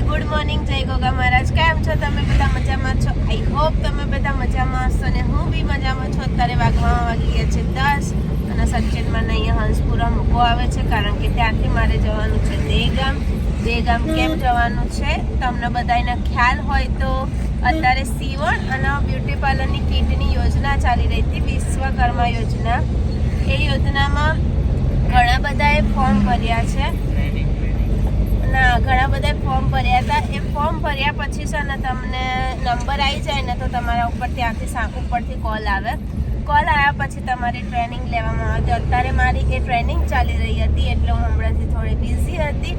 Very good morning જય ગોગા મહારાજ. કેમ છો તમે બધા મજામાં છો? આઈ હોપ તમે બધા મજામાં હશો અને હું બી મજામાં છું. અત્યારે વાગવામાં વાગી ગયા છે દસ અને સચિનમાં અહીંયા હંસપુરા મૂકો આવે છે કારણ કે ત્યાંથી મારે જવાનું છે દેગામ. દેગામ કેમ જવાનું છે? તમને બધાને ખ્યાલ હોય તો અત્યારે સીવણ અને બ્યુટી પાર્લરની કીટની યોજના ચાલી રહી હતી, વિશ્વકર્મા યોજના. એ યોજનામાં ઘણા બધાએ ફોર્મ ભર્યા છે. ના, ઘણા બધા ફોર્મ ભર્યા હતા. એ ફોર્મ ભર્યા પછી છે ને તમને નંબર આવી જાય ને તો તમારા ઉપર ત્યાંથી ઉપરથી કોલ આવે. કોલ આવ્યા પછી તમારી ટ્રેનિંગ લેવામાં આવે. અત્યારે મારી એ ટ્રેનિંગ ચાલી રહી હતી, એટલે હું હમણાંથી થોડી બિઝી હતી.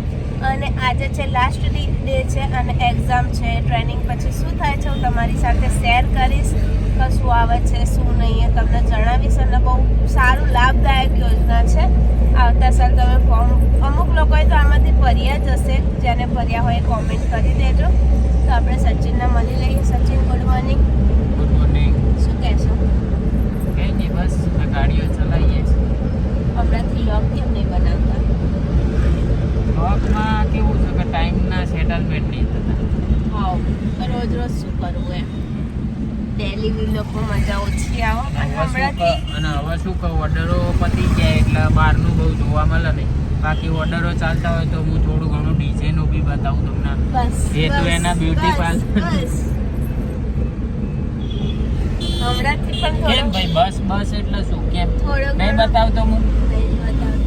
અને આજે છે લાસ્ટ ડે છે અને એક્ઝામ છે. ટ્રેનિંગ પછી શું થાય છે હું તમારી સાથે શેર કરીશ. શું આવે છે, શું નહીં એ તમને જણાવીશ અને બહુ સારું લાભદાયક યોજના છે આવતા સાલ તમે ફોર્મ અમુક લોકોએ તો આમાંથી ભર્યા જ હશે ભર્યા હોય કોમેન્ટ કરી દેજો. તો આપણે સચિનને મળી લઈએ. Sachin good morning good morning શું કહેશો? કંઈ નહીં બસ આ ગાડીઓ ચલાવીએ છીએ. હમણાંથી લોક કેમ નહીં બનાવતા? લોકમાં કેવું છે કે ટાઈમના સેટલમેન્ટ નહીં થતા. હા રોજ રોજ શું કરવું એમ? ડેલી વિલોકમાં મજા ઓછી આવે. અને હમણાંથી અને હવે શું કહું ઓર્ડરો પતી જાય એટલે બહારનું બહુ જોવા મળે નહીં. બાકી ઓર્ડરો ચાલતા હોય તો હું થોડું બતાવું તમને. એ તો એના બ્યુટી પાર્લર કેમ ભાઈ બસ બસ એટલે શું? કેમ? નહીં બતાવતો હું?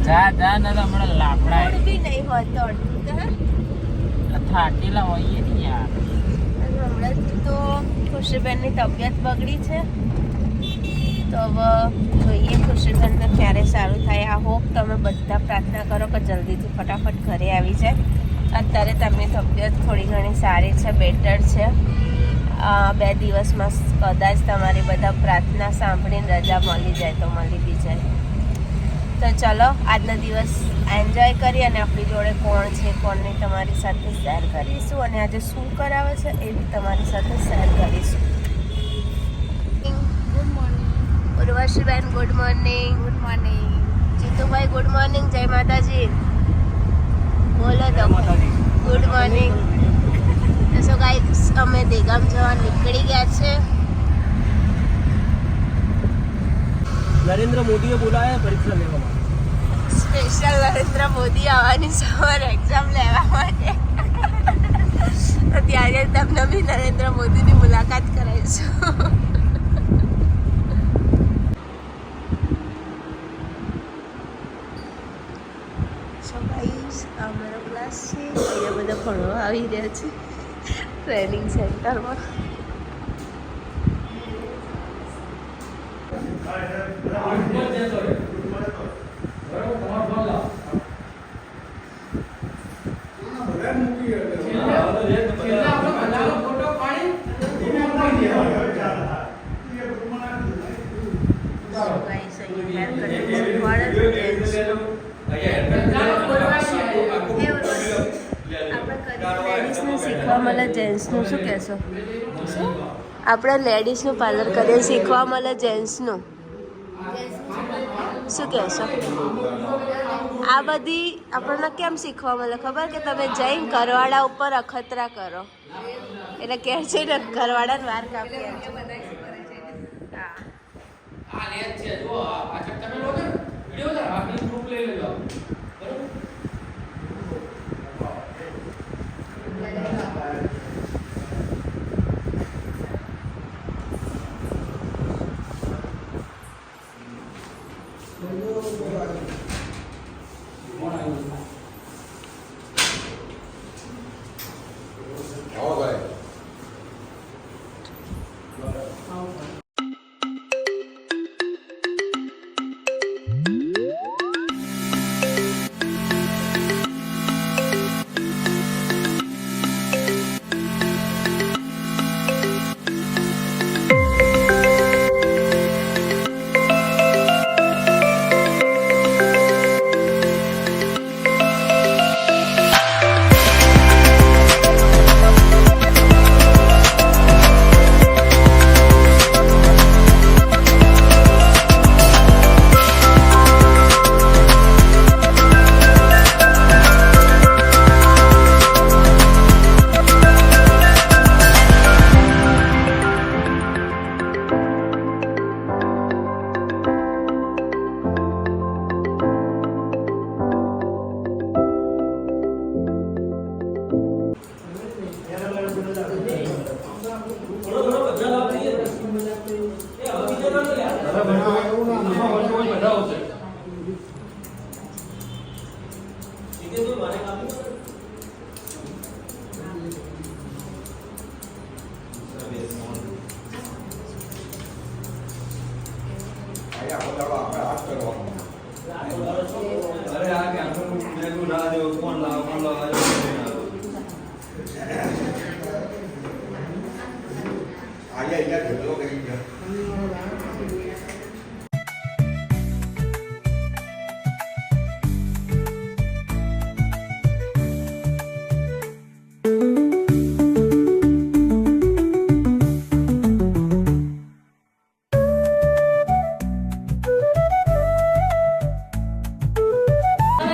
જા જા ને હમણાં લાકડા નહીં હોતું. તો થાકેલા હોઈએ ને યાર. હમણાંથી તો ખુશીબેનની તબિયત બગડી છે. તો હવે જોઈએ ખુશીબેનને ક્યારે સારું થાય. આ હોપ તમે બધા પ્રાર્થના કરો કે જલ્દીથી ફટાફટ ઘરે આવી જાય. અત્યારે તેમની તબિયત થોડી ઘણી સારી છે બેટર છે. બે દિવસમાં કદાચ તમારી બધા પ્રાર્થના સાંભળીને રજા મળી જાય તો મળી બી જાય. તો ચલો આજનો દિવસ એન્જોય કરી અને આપણી જોડે કોણ છે કોણને તમારી સાથે શેર કરીશું અને આજે શું કરાવે છે એ બી તમારી સાથે શેર કરીશું. Good morning Urvashiben good morning good morning Jitubhai good morning જય માતાજી. બોલો તો. ગુડ મોર્નિંગ સો ગાઈસ અમે દેગામ જવા નીકળી ગયા છે. નરેન્દ્ર મોદીએ બોલાયા પરીક્ષા લેવા માટે સ્પેશિયલ નરેન્દ્ર મોદી આવવાની સવાર એક્ઝામ લેવા માટે. તો ત્યારે તમને બી નરેન્દ્ર મોદીની મુલાકાત કરાવીશું સો ગાઈસ આ મારો ક્લાસ છે અહીંયા બધા ભણવા આવી રહ્યા છે ટ્રેનિંગ સેન્ટરમાં. સો જેન્ટ્સનું શું કહેશો? આપણે લેડીઝનું પાર્લર કરીએ, શીખવા મળે જેન્ટ્સનું. શું કહેશો? આ બધી આપણને કેમ શીખવા મળે? ખબર કે તમે જઈને કરવાડા ઉપર અખતરા કરો. એટલે કે છે ને કરવાડાને વાર કાપી અરે આ કે આનું મેં કીધું ના દેવો કોણ લાવો કોણ લાવો આજે કોઈ નહીં આવ્યો. આયા અહીંયા ઢગલો કરી ગયા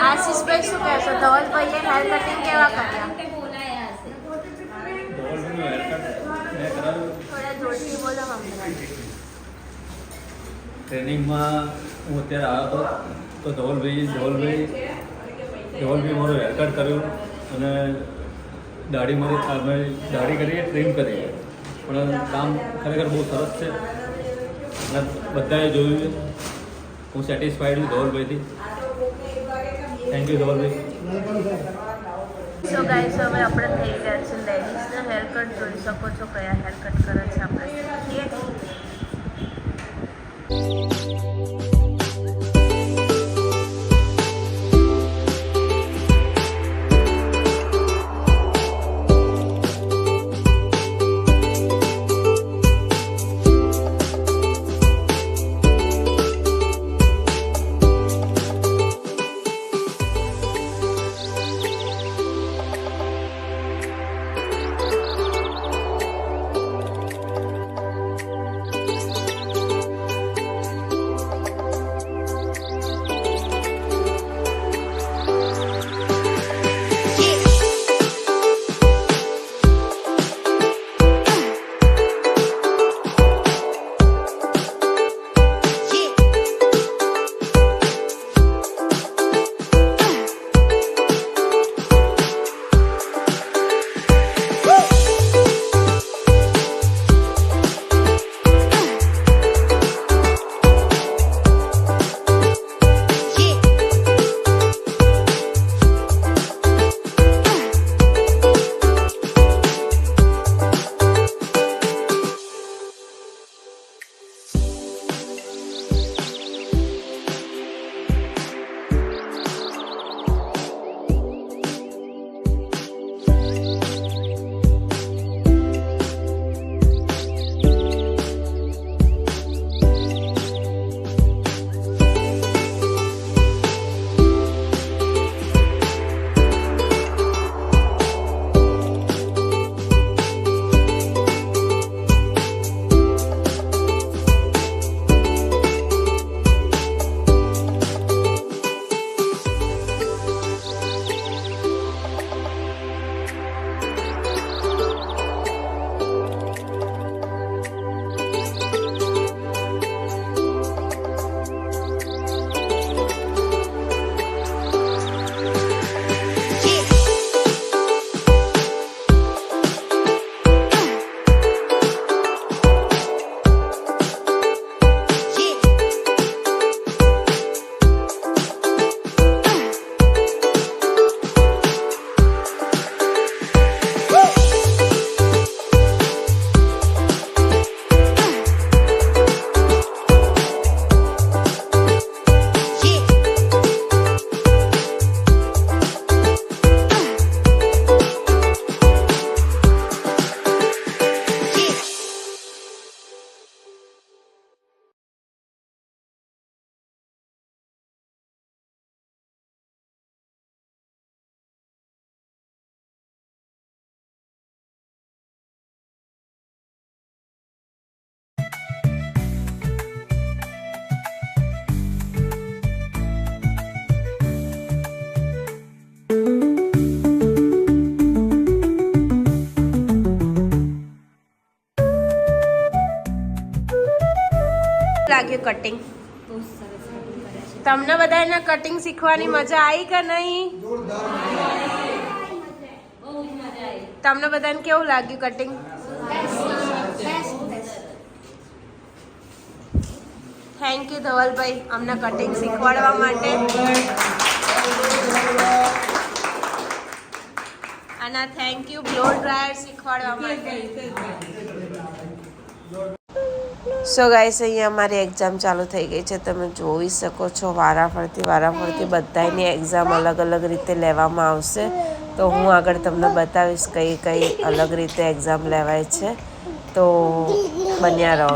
આશીષભાઈ શું કહેશો ધવલભાઈએ હેર કટિંગ કેવા કર્યા? ટ્રેનિંગમાં હું અત્યારે આવ્યો હતો તો ધવલભાઈ ધવલભાઈ ધવલભાઈ મારું હેરકટ કર્યું અને દાઢી મારી અમે દાઢી કરીએ ટ્રીમ કરીએ પણ કામ ખરેખર બહુ સરસ છે. અને બધાએ જોયું છે. હું સેટિસ્ફાઈડ છું ધવલભાઈથી thank you Dhavalbhai so guys હવે આપણે થઈ ગયા છે લેડીઝના હેર કટ જોઈ શકો છો કયા હેર કટ કરે છે આપણે. લાગ્યું કટિંગ તમને બધાને કટિંગ શીખવાની મજા આવી કે નહીં? તમને બધાને કેવું લાગ્યું કટિંગ થેન્ક યુ ધવલભાઈ, અમને કટિંગ શીખવાડવા માટે. અને થેન્ક યુ બ્લો ડ્રાયર શીખવાડવા માટે. સો ગાઈસ અહીંયા મારી એક્ઝામ ચાલુ થઈ ગઈ છે. તમે જોઈ શકો છો, વારાફરતી વારાફરતી બધાની એક્ઝામ અલગ અલગ રીતે લેવામાં આવશે. તો હું આગળ તમને બતાવીશ કઈ કઈ અલગ રીતે એક્ઝામ લેવાય છે. તો બન્યા રહો.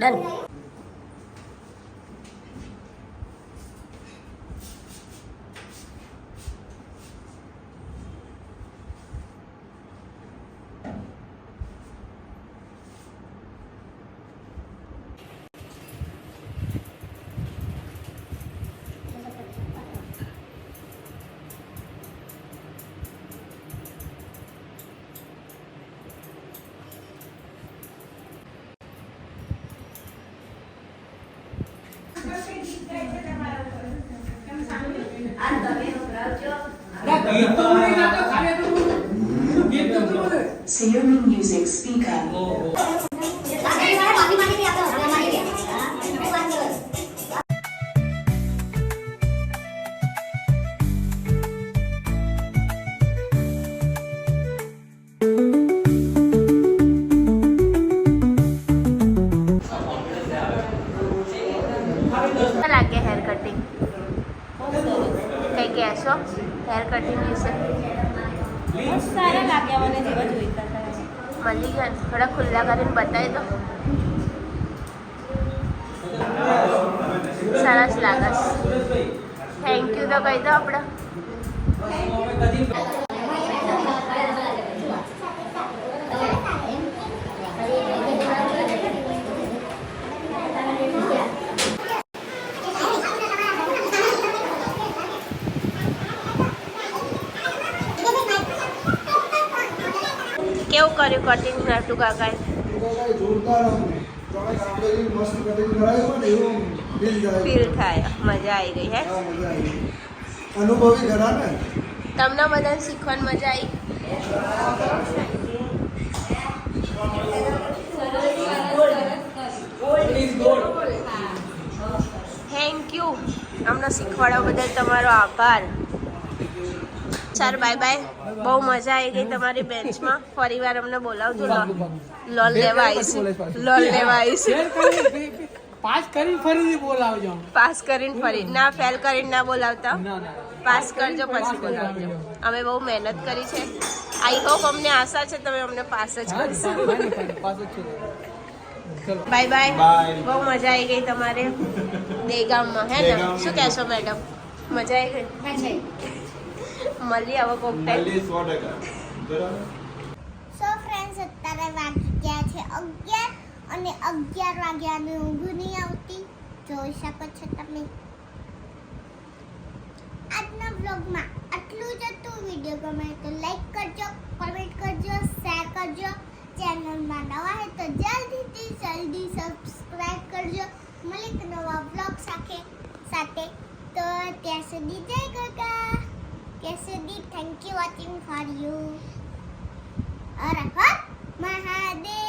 那你 Xiaomi Music Speaker. Oh, oh. હતા મળી ગયા ને? થોડા ખુલ્લા કરીને બતાવી દો સરસ લાગસ થેન્ક યુ તો કહી દો આપણે કેવું કર્યું કટિંગ નટુ કાકાએ. ફીલ થાય. મજા આવી ગઈ, હે? તમને બધાને શીખવાની મજા આવી? થેન્ક યુ અમને શીખવાડવા બદલ તમારો આભાર. Sir bye bye. બહુ મજા આવી ગઈ તમારી બેન્ચમાં. ફરી વાર અમને બોલાવજો. લોન લેવા આવીશું. લોન લેવા આવીશું. પાસ કરી ફરીથી બોલાવજો. પાસ કરીને ફરી. ના ફેલ કરીને ના બોલાવતા. પાસ કરજો પછી બોલાવજો. અમે બહુ મહેનત કરી છે. આઈ હોપ અમને આશા છે તમે અમને પાસ જ કરશો. Bye bye. બહુ મજા આવી ગઈ તમારે. દેગામમાં. હે ને? શું કહેશો મેડમ? મજા આવી ગઈ? મળી આવો કોકટેલ સો ટકા બરાબર સો ફ્રેન્ડ્સ અત્યારે વાગી ગયા છે અગિયાર અને અગિયાર વાગ્યાની ઊંઘ નહીં આવતી. જોઈ શકો છો તમે. આજના બ્લોગમાં આટલું જ હતું. વીડિયો ગમે તો લાઈક કરજો કમેન્ટ કરજો શેર કરજો. ચેનલમાં નવા હે તો જલ્દીથી જલ્દી સબસ્ક્રાઇબ કરજો. મલિક નવા બ્લોગ સાથે. સાથે તો ત્યાં સુધી જય સુધી thank you watching for you અરે હર મહાદેવ